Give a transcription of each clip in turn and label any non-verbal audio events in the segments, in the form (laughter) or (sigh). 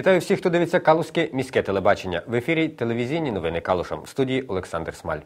Вітаю всіх, хто дивиться Калузьке міське телебачення. В ефірі телевізійні новини Калушем. В студії Олександр Смаль.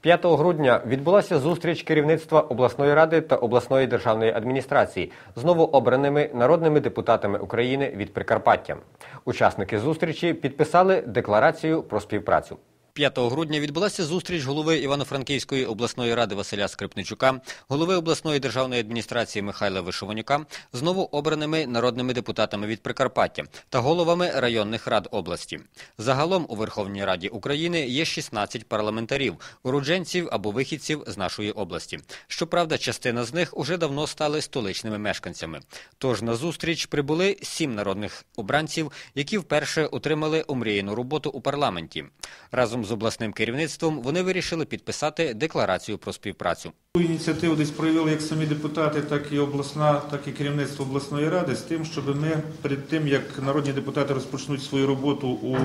П'ятого грудня відбулася зустріч керівництва обласної ради та обласної державної адміністрації з новообраними народними депутатами України від Прикарпаття. Учасники зустрічі підписали декларацію про співпрацю. 5 грудня відбулася зустріч голови Івано-Франківської обласної ради Василя Скрипничука, голови обласної державної адміністрації Михайла Вишиванюка з новообраними народними депутатами від Прикарпаття та головами районних рад області. Загалом у Верховній Раді України є 16 парламентарів, уродженців або вихідців з нашої області. Щоправда, частина з них уже давно стали столичними мешканцями. Тож на зустріч прибули сім народних обранців, які вперше отримали омріяну роботу у парламенті. Разом з обласним керівництвом вони вирішили підписати декларацію про співпрацю. Ініціативу десь проявили як самі депутати, так і обласна, так і керівництво обласної ради з тим, щоб ми перед тим, як народні депутати розпочнуть свою роботу у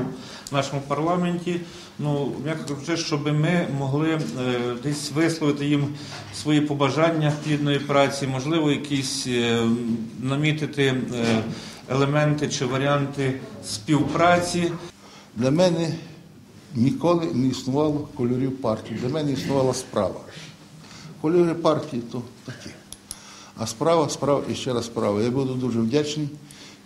нашому парламенті, ну м'яко кажучи, щоб ми могли е, десь висловити їм свої побажання плідної праці, можливо, якісь е, намітити е, елементи чи варіанти співпраці. Для мене ніколи не існувало кольорів партії. Для мене існувала справа. Кольори партії то такі. А справа, справа і ще раз справа. Я буду дуже вдячний,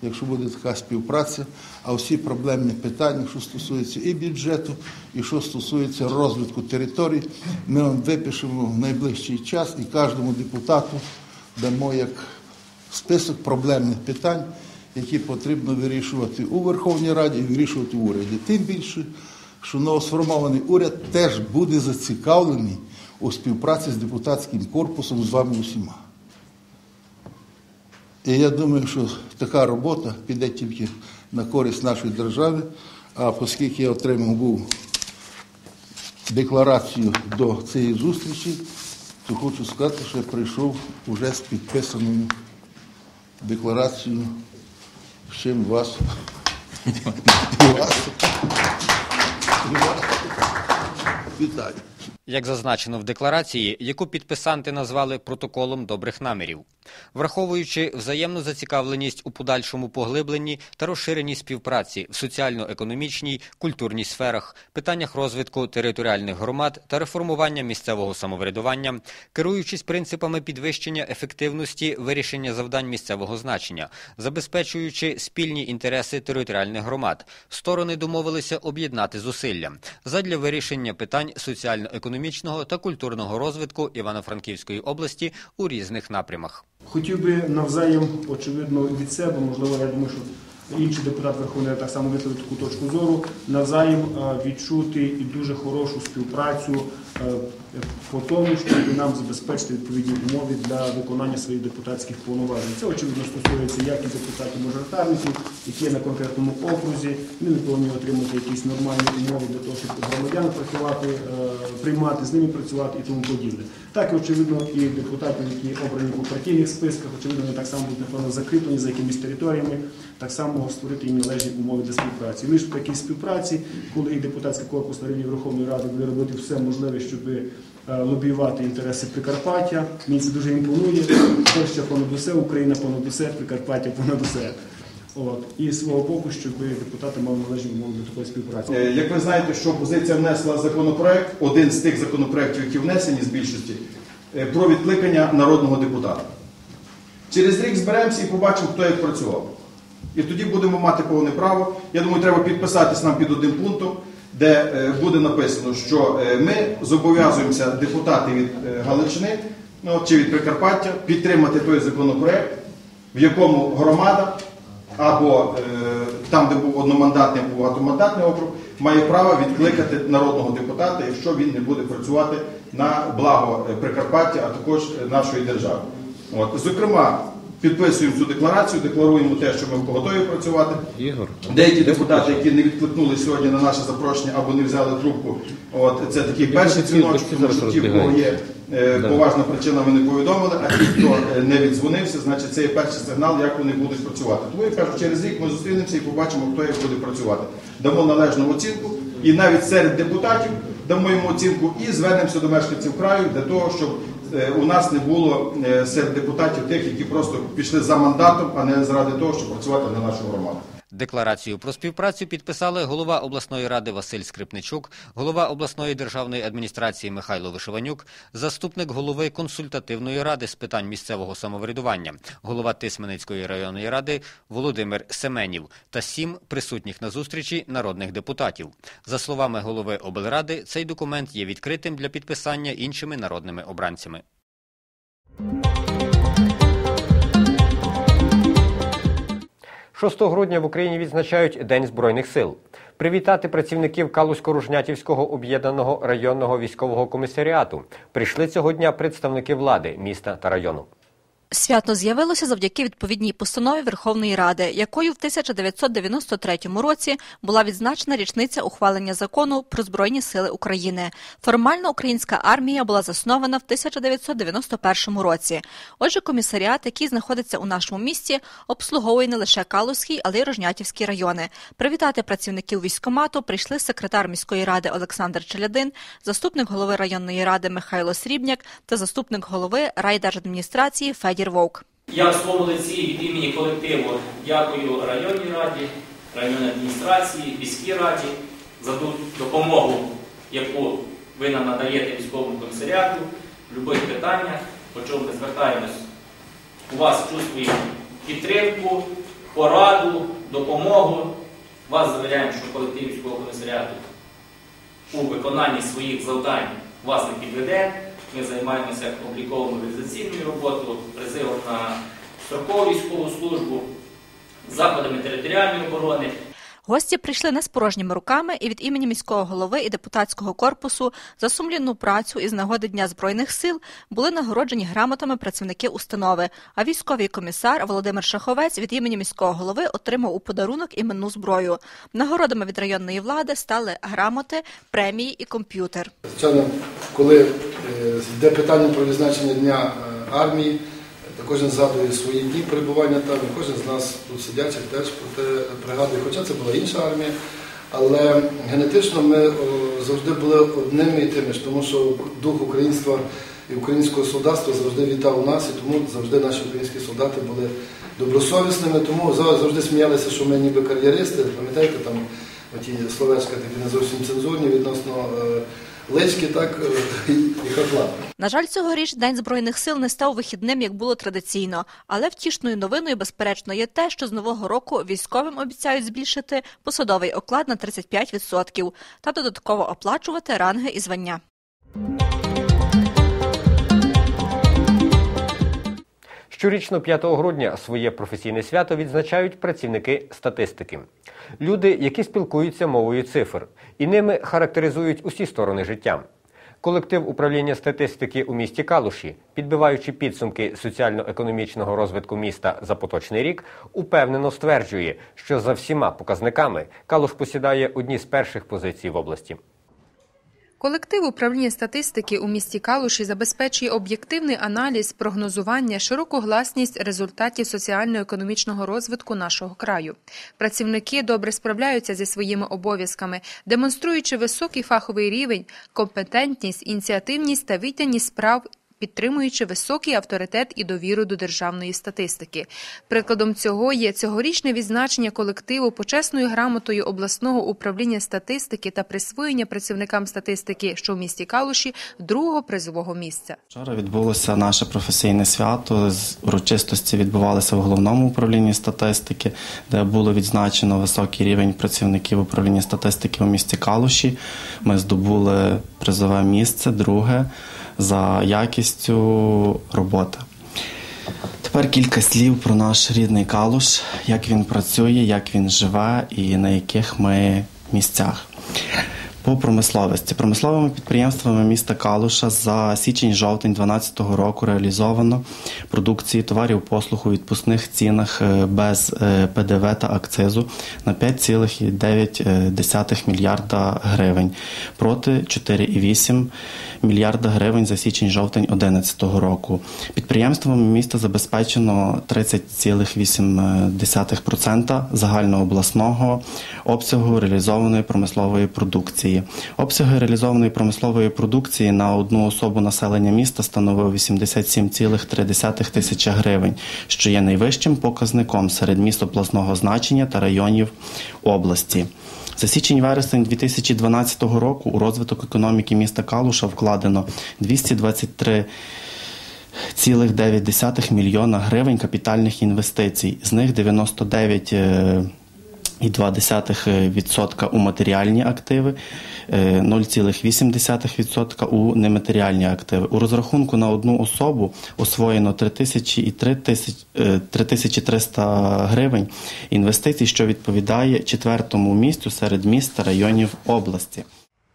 якщо буде така співпраця. А всі проблемні питання, що стосуються і бюджету, і що стосується розвитку територій, ми вам випишемо в найближчий час і кожному депутату дамо як список проблемних питань, які потрібно вирішувати у Верховній Раді і вирішувати в уряді. Тим більше, що новосформований уряд теж буде зацікавлений у співпраці з депутатським корпусом з вами усіма. І я думаю, що така робота піде тільки на користь нашої держави, а оскільки я отримав був декларацію до цієї зустрічі, то хочу сказати, що я прийшов уже з підписаною декларацією, з чим вас (laughs) вас. Вітаю. Як зазначено в декларації, яку підписанти назвали протоколом добрих намірів, враховуючи взаємну зацікавленість у подальшому поглибленні та розширенні співпраці в соціально-економічній, культурній сферах, питаннях розвитку територіальних громад та реформування місцевого самоврядування, керуючись принципами підвищення ефективності вирішення завдань місцевого значення, забезпечуючи спільні інтереси територіальних громад, сторони домовилися об'єднати зусилля задля вирішення питань соціально-економічної економічного та культурного розвитку Івано-Франківської області у різних напрямах. Хотів би навзаєм, очевидно, від себе, можливо, я думаю, що інший депутат Верховної так само висловив таку точку зору, навзаєм відчути і дуже хорошу співпрацю по тому, щоб нам забезпечити відповідні умови для виконання своїх депутатських повноважень. Це очевидно стосується як і депутатів-мажоритарників, які є на конкретному окрузі. Вони повинні отримати якісь нормальні умови для того, щоб громадян працювати, е, приймати з ними працювати і тому подібне. Так очевидно, і депутатів, які обрані по партійних списках, очевидно, вони так само будуть напевно закріплені за якимись територіями, так само створити їм належні умови для співпраці. Лише в такій співпраці, коли і депутатський корпус на рівні Верховної Ради буде робити все можливе, щоб лобіювати інтереси Прикарпаття. Мені це дуже імпонує. Польща понад усе, Україна понад усе, Прикарпаття понад усе. От. І свого боку, щоб депутати мали належні умови до такої співпраці. Е, Як ви знаєте, що опозиція внесла законопроект, один з тих законопроєктів, які внесені з більшості, е, про відкликання народного депутата. Через рік зберемося і побачимо, хто як працював. І тоді будемо мати повне право. Я думаю, треба підписатись нам під одним пунктом, де е, буде написано, що е, ми зобов'язуємося депутати від е, Галичини ну, чи від Прикарпаття підтримати той законопроект, в якому громада або там, де був одномандатний або багатомандатний округ, має право відкликати народного депутата, якщо він не буде працювати на благо Прикарпаття, а також нашої держави. Зокрема, підписуємо цю декларацію, декларуємо те, що ми готові працювати. Деякі депутати, які не відкликнули сьогодні на наше запрошення або не взяли трубку, от це такий перший дзвіночок, тому що ті, в кого є е, поважна причина, не повідомили, а ті, хто е, не віддзвонився, значить це є перший сигнал, як вони будуть працювати. Тому я кажу, через рік ми зустрінемося і побачимо, хто як буде працювати. Дамо належну оцінку, і навіть серед депутатів дамо йому оцінку і звернемося до мешканців краю для того, щоб у нас не було е, серед депутатів тих, які просто пішли за мандатом, а не заради того, щоб працювати на нашу громаду. Декларацію про співпрацю підписали голова обласної ради Василь Скрипничук, голова обласної державної адміністрації Михайло Вишиванюк, заступник голови консультативної ради з питань місцевого самоврядування, голова Тисменицької районної ради Володимир Семенів та сім присутніх на зустрічі народних депутатів. За словами голови облради, цей документ є відкритим для підписання іншими народними обранцями. 6 грудня в Україні відзначають День Збройних сил. Привітати працівників Калузько-Ружнятівського об'єднаного районного військового комісаріату прийшли цього дня представники влади міста та району. Свято з'явилося завдяки відповідній постанові Верховної Ради, якою в 1993 році була відзначена річниця ухвалення закону про Збройні сили України. Формально українська армія була заснована в 1991 році. Отже, комісаріат, який знаходиться у нашому місті, обслуговує не лише Калузький, але й Рожнятівський райони. Привітати працівників військомату прийшли секретар міської ради Олександр Челядин, заступник голови районної ради Михайло Срібняк та заступник голови райдержадміністрації Федір Вовк. Я в своєму лиці від імені колективу дякую районній раді, районній адміністрації, міській раді за ту допомогу, яку ви нам надаєте військовому комісаріату в будь-яких питаннях, по чому ми звертаємось. У вас чувствуємо підтримку, пораду, допомогу. Вас завіряємо, що колектив військового комісаріату у виконанні своїх завдань вас не підведе. Ми займаємося обліковою мобілізаційною роботою, призивом на строкову військову службу, заходами територіальної оборони. Гості прийшли не з порожніми руками і від імені міського голови і депутатського корпусу за сумлінну працю із нагоди Дня Збройних сил були нагороджені грамотами працівники установи. А військовий комісар Володимир Шаховець від імені міського голови отримав у подарунок іменну зброю. Нагородами від районної влади стали грамоти, премії і комп'ютер. Звичайно, коли йде питання про відзначення Дня е, армії, кожен згадує свої дні перебування там, і кожен з нас тут сидячих теж про те пригадує, хоча це була інша армія. Але генетично ми завжди були одними і тими ж, тому що дух українства і українського солдатства завжди вітав у нас, і тому завжди наші українські солдати були добросовісними, тому завжди сміялися, що ми ніби кар'єристи. Пам'ятаєте, там оті словечка такі не зовсім цензурні відносно е, так е, і хотла На жаль, цьогоріч День Збройних сил не став вихідним, як було традиційно. Але втішною новиною, безперечно, є те, що з нового року військовим обіцяють збільшити посадовий оклад на 35% та додатково оплачувати ранги і звання. Щорічно 5 грудня своє професійне свято відзначають працівники статистики. Люди, які спілкуються мовою цифр, і ними характеризують усі сторони життя. Колектив управління статистики у місті Калуші, підбиваючи підсумки соціально-економічного розвитку міста за поточний рік, упевнено стверджує, що за всіма показниками Калуш посідає одні з перших позицій в області. Колектив управління статистики у місті Калуші забезпечує об'єктивний аналіз, прогнозування, широку гласність результатів соціально-економічного розвитку нашого краю. Працівники добре справляються зі своїми обов'язками, демонструючи високий фаховий рівень, компетентність, ініціативність та відданість справ. Підтримуючи високий авторитет і довіру до державної статистики, прикладом цього є цьогорічне відзначення колективу почесною грамотою обласного управління статистики та присвоєння працівникам статистики, що в місті Калуші, другого призового місця. Вчора відбулося наше професійне свято. Урочистості відбувалися в головному управлінні статистики, де було відзначено високий рівень працівників управління статистики у місті Калуші. Ми здобули призове місце, друге за якістю роботи. Тепер кілька слів про наш рідний Калуш, як він працює, як він живе і на яких ми місцях. По промисловості промисловими підприємствами міста Калуша за січень-жовтень 2012 року реалізовано продукції товарів послуг у відпускних цінах е, без е, ПДВ та акцизу на 5,9 мільярда гривень проти 4,8 мільярда гривень за січень-жовтень 2011 року. Підприємствами міста забезпечено 30,8% загальнообласного обсягу реалізованої промислової продукції. Обсяги реалізованої промислової продукції на одну особу населення міста становив 87,3 тисяча гривень, що є найвищим показником серед міст обласного значення та районів області. За січень-вересень 2012 року у розвиток економіки міста Калуша вкладено 223 0,9 мільйона гривень капітальних інвестицій. З них 99 е, і 2% у матеріальні активи, е, 0,8% у нематеріальні активи. У розрахунку на одну особу освоєно 3000 і 3000, е, 3300 гривень інвестицій, що відповідає четвертому місцю серед міст та районів області.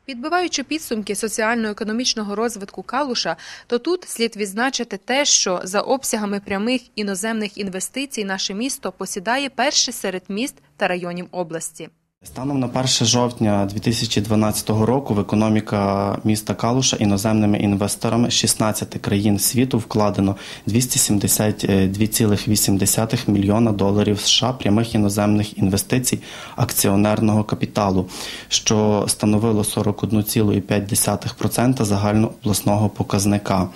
Підбиваючи підсумки соціально-економічного розвитку Калуша, то тут слід відзначити те, що за обсягами прямих іноземних інвестицій наше місто посідає перше серед міст та районів області. Станом на 1 жовтня 2012 року в економіка міста Калуша іноземними інвесторами 16 країн світу вкладено 272,8 мільйона доларів США прямих іноземних інвестицій акціонерного капіталу, що становило 41,5% загальнообласного показника.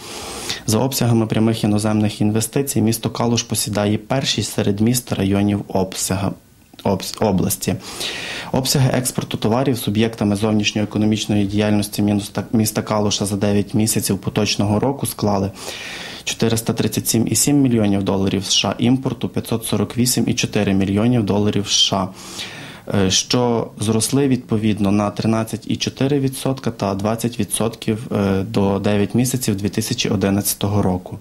За обсягами прямих іноземних інвестицій місто Калуш посідає перший серед міст районів обсяга обс- області. Обсяги експорту товарів суб'єктами зовнішньоекономічної діяльності міста- Калуша за 9 місяців поточного року склали 437,7 мільйонів доларів США, імпорту 548,4 мільйонів доларів США. е, Що зросли відповідно на 13,4% та 20% е, до 9 місяців 2011 року.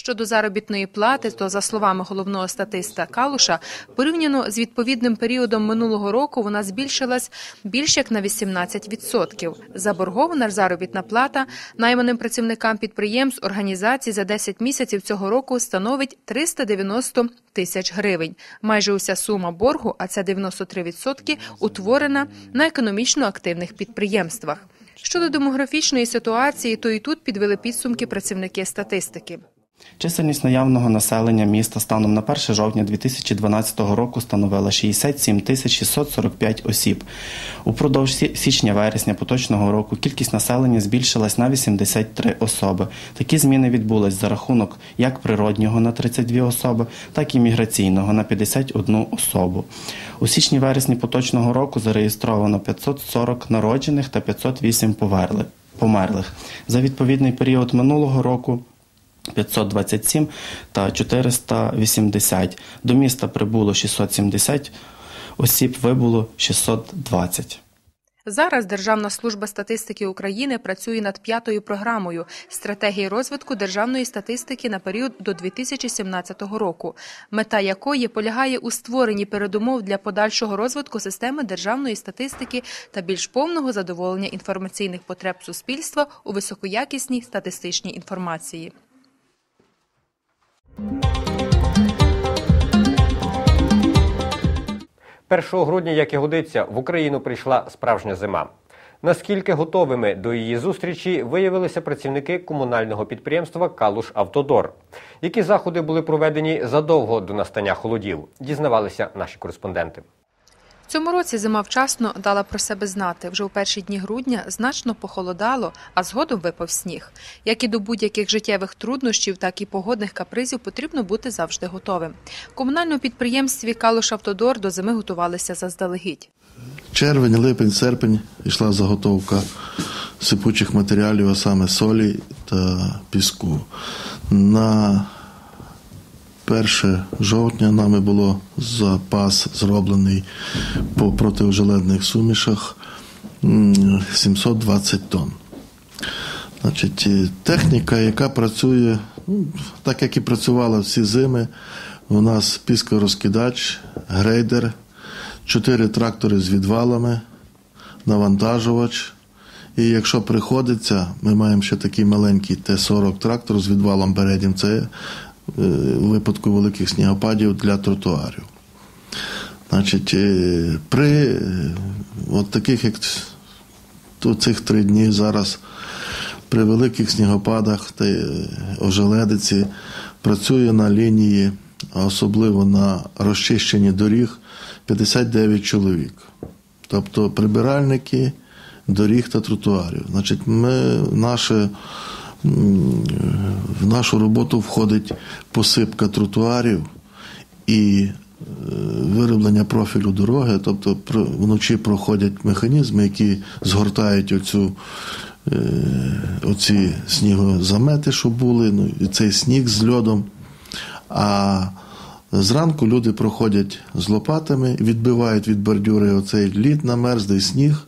Щодо заробітної плати, то за словами головного статиста Калуша, порівняно з відповідним періодом минулого року вона збільшилась більш як на 18%. Заборгована заробітна плата найманим працівникам підприємств організацій за 10 місяців цього року становить 390 тисяч гривень. Майже уся сума боргу, а це 93%, утворена на економічно активних підприємствах. Щодо демографічної ситуації, то і тут підвели підсумки працівники статистики. Чисельність наявного населення міста станом на 1 жовтня 2012 року становила 67 тисяч 645 осіб. Упродовж січня-вересня поточного року кількість населення збільшилась на 83 особи. Такі зміни відбулись за рахунок як природнього на 32 особи, так і міграційного на 51 особу. У січні-вересні поточного року зареєстровано 540 народжених та 508 поверли- померлих. За відповідний період минулого року 527 та 480. До міста прибуло 670 осіб, вибуло 620. Зараз Державна служба статистики України працює над п'ятою програмою стратегії розвитку державної статистики на період до 2017 року, мета якої полягає у створенні передумов для подальшого розвитку системи державної статистики та більш повного задоволення інформаційних потреб суспільства у високоякісній статистичній інформації. 1 грудня, як і годиться, в Україну прийшла справжня зима. Наскільки готовими до її зустрічі виявилися працівники комунального підприємства Калуш Автодор? Які заходи були проведені задовго до настання холодів? Дізнавалися наші кореспонденти. Цьому році зима вчасно дала про себе знати. Вже у перші дні грудня значно похолодало, а згодом випав сніг. Як і до будь-яких життєвих труднощів, так і погодних капризів потрібно бути завжди готовим. Комунальному підприємстві Калуш Автодор до зими готувалися заздалегідь. Червень, липень, серпень йшла заготовка сипучих матеріалів, а саме солі та піску. На 1 жовтня нами було запас зроблений по протиожеледних сумішах 720 тонн. Значить, техніка, яка працює, ну, так як і працювала всі зими, у нас піскорозкидач, грейдер, чотири трактори з відвалами, навантажувач. І якщо приходиться, ми маємо ще такий маленький Т-40 трактор з відвалом переднім. Це е, у випадку великих снігопадів для тротуарів. Значить, е, при е, от таких, як цих три дні зараз, при великих снігопадах та е, ожеледиці працює на лінії, а особливо на розчищенні доріг 59 чоловік. Тобто прибиральники, доріг та тротуарів. Значить, ми наше. В нашу роботу входить посипка тротуарів і е, вироблення профілю дороги, тобто вночі проходять механізми, які згортають оцю, е, оці снігозамети, що були, ну, і цей сніг з льодом. А зранку люди проходять з лопатами, відбивають від бордюри оцей лід намерзлий сніг,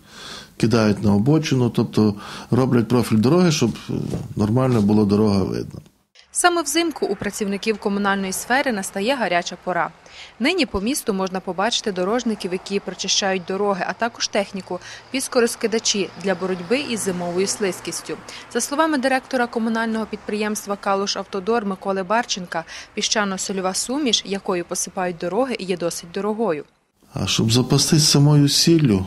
кидають на обочину, тобто роблять профіль дороги, щоб е, нормально було дорога видно. Саме взимку у працівників комунальної сфери настає гаряча пора. Нині по місту можна побачити дорожників, які прочищають дороги, а також техніку, піскорозкидачі для боротьби із зимовою слизькістю. За словами директора комунального підприємства Калуш Автодор Миколи Барченка, піщано-сольова суміш, якою посипають дороги, є досить дорогою. А щоб запастись самою сіллю,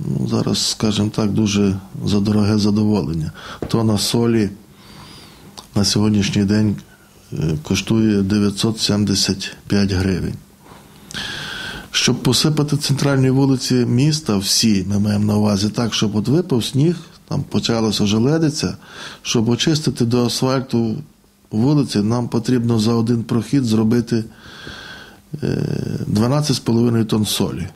ну, зараз, скажімо так, дуже за дороге задоволення. Тона солі на сьогоднішній день е, коштує 975 гривень. Щоб посипати центральні вулиці міста, всі ми маємо на увазі так, щоб от випав сніг, там почалося желедиця, щоб очистити до асфальту вулиці, нам потрібно за один прохід зробити е, 12,5 тонн солі.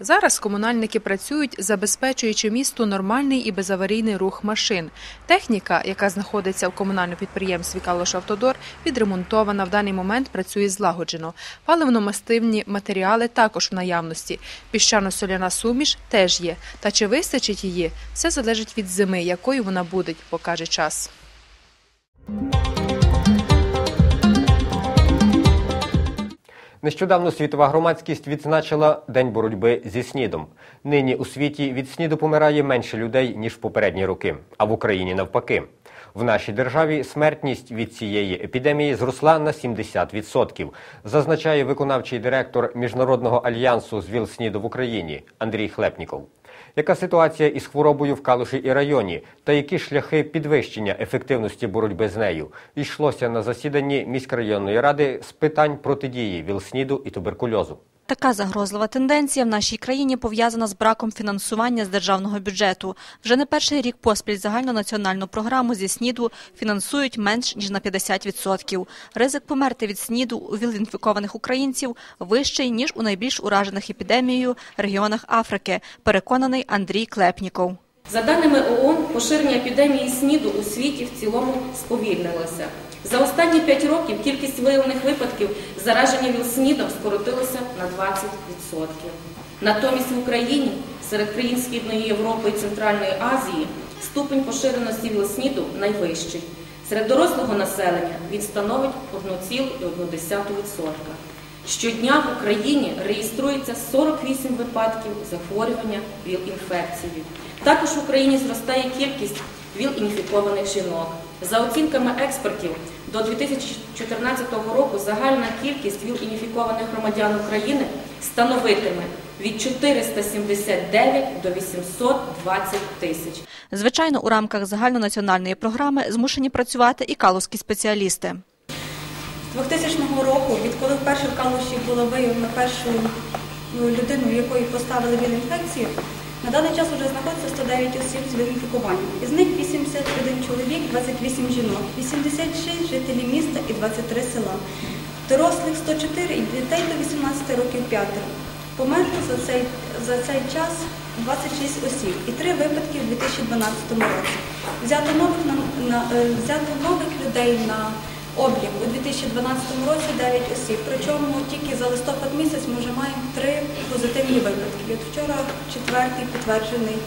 Зараз комунальники працюють, забезпечуючи місту нормальний і безаварійний рух машин. Техніка, яка знаходиться в комунальному підприємстві «Калош Автодор», відремонтована. В даний момент працює злагоджено. Паливно-мастивні матеріали також в наявності. Піщано-соляна суміш теж є. Та чи вистачить її, все залежить від зими, якою вона буде, покаже час. Нещодавно світова громадськість відзначила День боротьби зі СНІДом. Нині у світі від СНІДу помирає менше людей, ніж в попередні роки, а в Україні навпаки. В нашій державі смертність від цієї епідемії зросла на 70%, зазначає виконавчий директор Міжнародного альянсу з ВІЛ-СНІДу в Україні Андрій Хлепніков. Яка ситуація із хворобою в Калуші і районі та які шляхи підвищення ефективності боротьби з нею йшлося на засіданні міськрайонної ради з питань протидії ВІЛ-СНІДу і туберкульозу. Така загрозлива тенденція в нашій країні пов'язана з браком фінансування з державного бюджету. Вже не перший рік поспіль загальнонаціональну програму зі СНІДу фінансують менш ніж на 50%. Ризик померти від СНІДу у віл-інфікованих українців вищий ніж у найбільш уражених епідемією регіонах Африки. Переконаний Андрій Клепніков. За даними ООН, поширення епідемії СНІДу у світі в цілому сповільнилося. За останні 5 років кількість виявлених випадків зараження ВІЛ-СНІДом скоротилася на 20%. Натомість в Україні, серед країн Східної Європи і Центральної Азії, ступень поширеності ВІЛ-СНІДу найвищий. Серед дорослого населення він становить 1,1%. Щодня в Україні реєструється 48 випадків захворювання ВІЛ-інфекцією. Також в Україні зростає кількість ВІЛ-інфікованих жінок. За оцінками експертів, до 2014 року загальна кількість ВІЛ-інфікованих громадян України становитиме від 479 до 820 тисяч. Звичайно, у рамках загальнонаціональної програми змушені працювати і калузькі спеціалісти. З 2000 року, відколи вперше в Калуші було виявлено першу ну, людину, якої поставили ВІЛ-інфекцію, на даний час вже знаходиться 109 осіб з ВІЛ-інфікуванням. Із них 81 чоловік, 28 жінок, 86 жителі міста і 23 села. Дорослих 104 і дітей до 18 років 5. Померло за цей, за цей час 26 осіб і 3 випадки в 2012 році. Взято нових, на, на, е, взято нових людей на облік у 2012 році 9 осіб. Причому тільки за листопад місяць ми вже маємо 3 позитивні випадки. От вчора четвертий підтверджений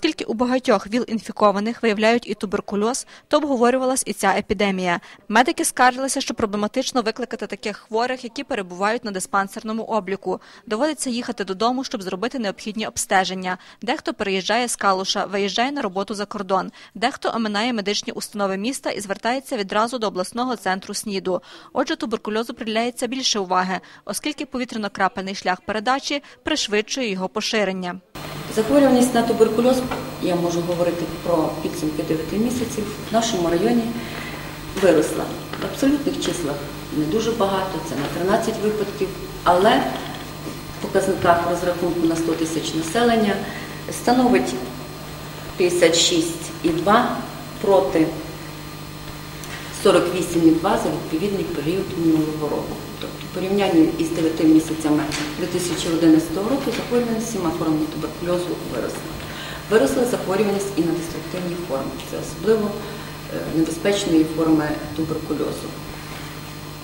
Оскільки у багатьох ВІЛ-інфікованих виявляють і туберкульоз, то обговорювалась і ця епідемія. Медики скаржилися, що проблематично викликати таких хворих, які перебувають на диспансерному обліку. Доводиться їхати додому, щоб зробити необхідні обстеження. Дехто переїжджає з Калуша, виїжджає на роботу за кордон. Дехто оминає медичні установи міста і звертається відразу до обласного центру СНІДу. Отже, туберкульозу приділяється більше уваги, оскільки повітряно-крапельний шлях передачі пришвидшує його поширення. Захворюваність на туберкульоз, я можу говорити про підсумки 9 місяців, в нашому районі виросла. В абсолютних числах не дуже багато, це на 13 випадків, але в показниках розрахунку на 100 тисяч населення становить 56,2 проти 48,2 за відповідний період минулого року. Тобто в порівнянні із 9 місяцями 2011 року захворюваність формами туберкульозу виросла. Виросла захворюваність і на деструктивні форми. Це особливо е, небезпечної форми туберкульозу.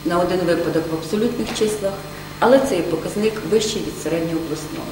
На один випадок в абсолютних числах, але цей показник вищий від середнього обласного.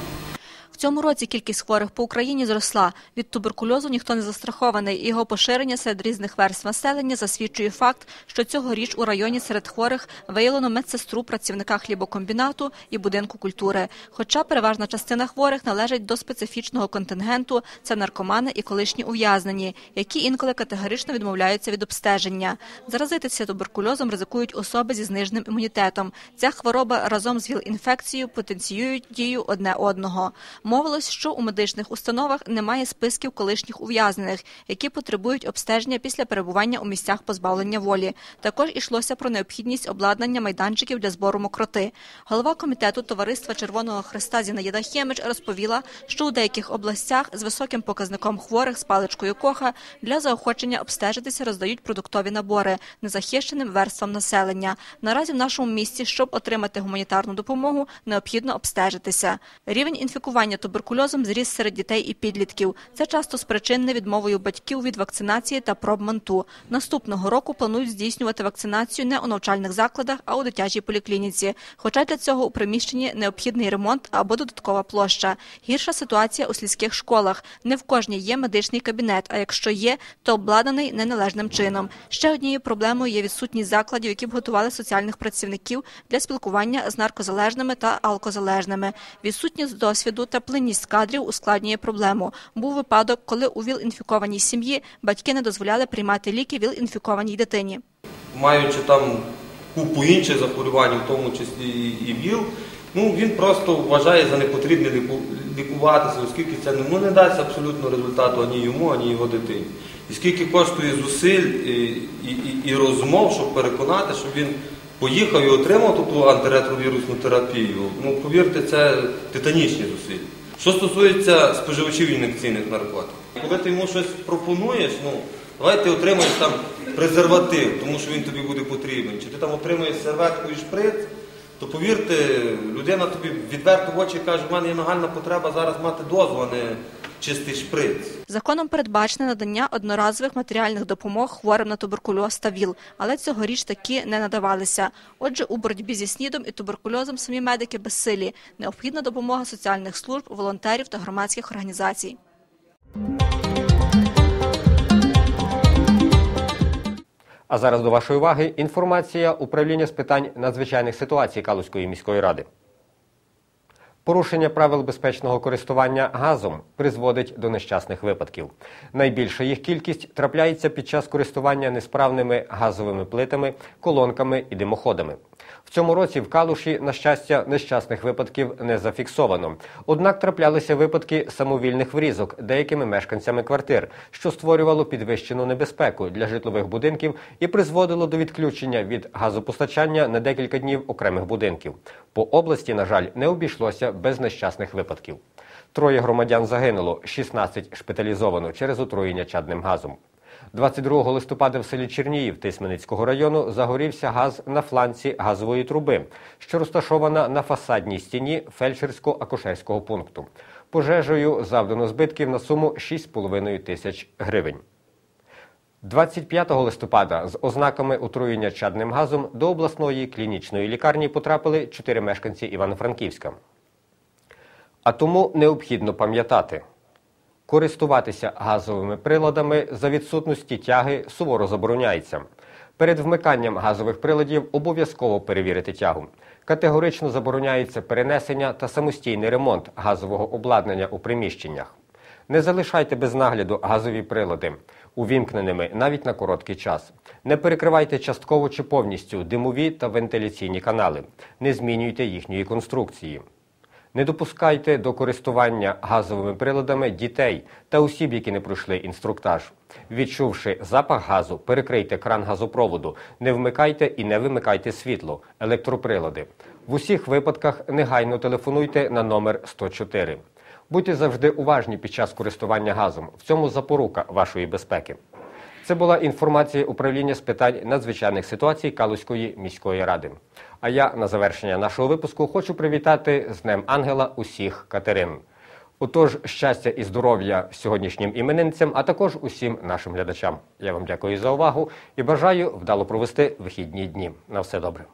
В цьому році кількість хворих по Україні зросла. Від туберкульозу ніхто не застрахований. Його поширення серед різних верств населення засвідчує факт, що цьогоріч у районі серед хворих виявлено медсестру, працівника хлібокомбінату і будинку культури. Хоча переважна частина хворих належить до специфічного контингенту, це наркомани і колишні ув'язнені, які інколи категорично відмовляються від обстеження. Заразитися туберкульозом ризикують особи зі зниженим імунітетом. Ця хвороба разом з ВІЛ-інфекцією потенціюють дію одне одного. Мовилось, що у медичних установах немає списків колишніх ув'язнених, які потребують обстеження після перебування у місцях позбавлення волі. Також йшлося про необхідність обладнання майданчиків для збору мокроти. Голова комітету Товариства Червоного Христа Зінаїда Хємич розповіла, що у деяких областях з високим показником хворих з паличкою коха для заохочення обстежитися роздають продуктові набори незахищеним верствам населення. Наразі в нашому місті, щоб отримати гуманітарну допомогу, необхідно обстежитися. Рівень інфікування туберкульозом зріс серед дітей і підлітків. Це часто спричинне відмовою батьків від вакцинації та проб манту. Наступного року планують здійснювати вакцинацію не у навчальних закладах, а у дитячій поліклініці. Хоча для цього у приміщенні необхідний ремонт або додаткова площа. Гірша ситуація у сільських школах. Не в кожній є медичний кабінет, а якщо є, то обладнаний неналежним чином. Ще однією проблемою є відсутність закладів, які б готували соціальних працівників для спілкування з наркозалежними та алкозалежними. Відсутність досвіду та плинність кадрів ускладнює проблему. Був випадок, коли у ВІЛ-інфікованій сім'ї батьки не дозволяли приймати ліки ВІЛ-інфікованій дитині. маючи там купу інших захворювань, в тому числі і ВІЛ, ну він просто вважає за непотрібне ліку- лікуватися, оскільки це ну, не дасть абсолютно результату ані йому, ані його дитині. І скільки коштує зусиль і, і, і розмов, щоб переконати, щоб він поїхав і отримав ту антиретровірусну терапію, ну повірте, це титанічні зусилля. Що стосується споживачів ін'єкційних наркотиків, коли ти йому щось пропонуєш, ну давай ти отримаєш там презерватив, тому що він тобі буде потрібен, чи ти там отримаєш серветку і шприц, то повірте, людина тобі відверто в очі каже, в мене є нагальна потреба зараз мати дозу, а не чистий шприц. Законом передбачене надання одноразових матеріальних допомог хворим на туберкульоз та ВІЛ, але цьогоріч такі не надавалися. Отже, у боротьбі зі снідом і туберкульозом самі медики безсилі. Необхідна допомога соціальних служб, волонтерів та громадських організацій. А зараз до вашої уваги інформація управління з питань надзвичайних ситуацій Калузької міської ради. Порушення правил безпечного користування газом призводить до нещасних випадків. Найбільша їх кількість трапляється під час користування несправними газовими плитами, колонками і димоходами. В цьому році в Калуші, на щастя, нещасних випадків не зафіксовано. Однак траплялися випадки самовільних врізок деякими мешканцями квартир, що створювало підвищену небезпеку для житлових будинків і призводило до відключення від газопостачання на декілька днів окремих будинків. По області, на жаль, не обійшлося без нещасних випадків. Троє громадян загинуло, 16 шпиталізовано через отруєння чадним газом. 22 листопада в селі Черніїв Тисменицького району загорівся газ на фланці газової труби, що розташована на фасадній стіні фельдшерсько-акушерського пункту. Пожежею завдано збитків на суму 6,5 тисяч гривень. 25 листопада з ознаками отруєння чадним газом до обласної клінічної лікарні потрапили чотири мешканці Івано-Франківська. А тому необхідно пам'ятати, користуватися газовими приладами за відсутності тяги суворо забороняється. Перед вмиканням газових приладів обов'язково перевірити тягу. Категорично забороняється перенесення та самостійний ремонт газового обладнання у приміщеннях. Не залишайте без нагляду газові прилади увімкненими навіть на короткий час. Не перекривайте частково чи повністю димові та вентиляційні канали. Не змінюйте їхньої конструкції. Не допускайте до користування газовими приладами дітей та осіб, які не пройшли інструктаж. Відчувши запах газу, перекрийте кран газопроводу, не вмикайте і не вимикайте світло, електроприлади. В усіх випадках негайно телефонуйте на номер 104. Будьте завжди уважні під час користування газом. В цьому запорука вашої безпеки. Це була інформація управління з питань надзвичайних ситуацій Калузької міської ради. А я на завершення нашого випуску хочу привітати з Днем Ангела усіх Катерин. Отож, щастя і здоров'я сьогоднішнім іменинцям, а також усім нашим глядачам. Я вам дякую за увагу і бажаю вдало провести вихідні дні. На все добре.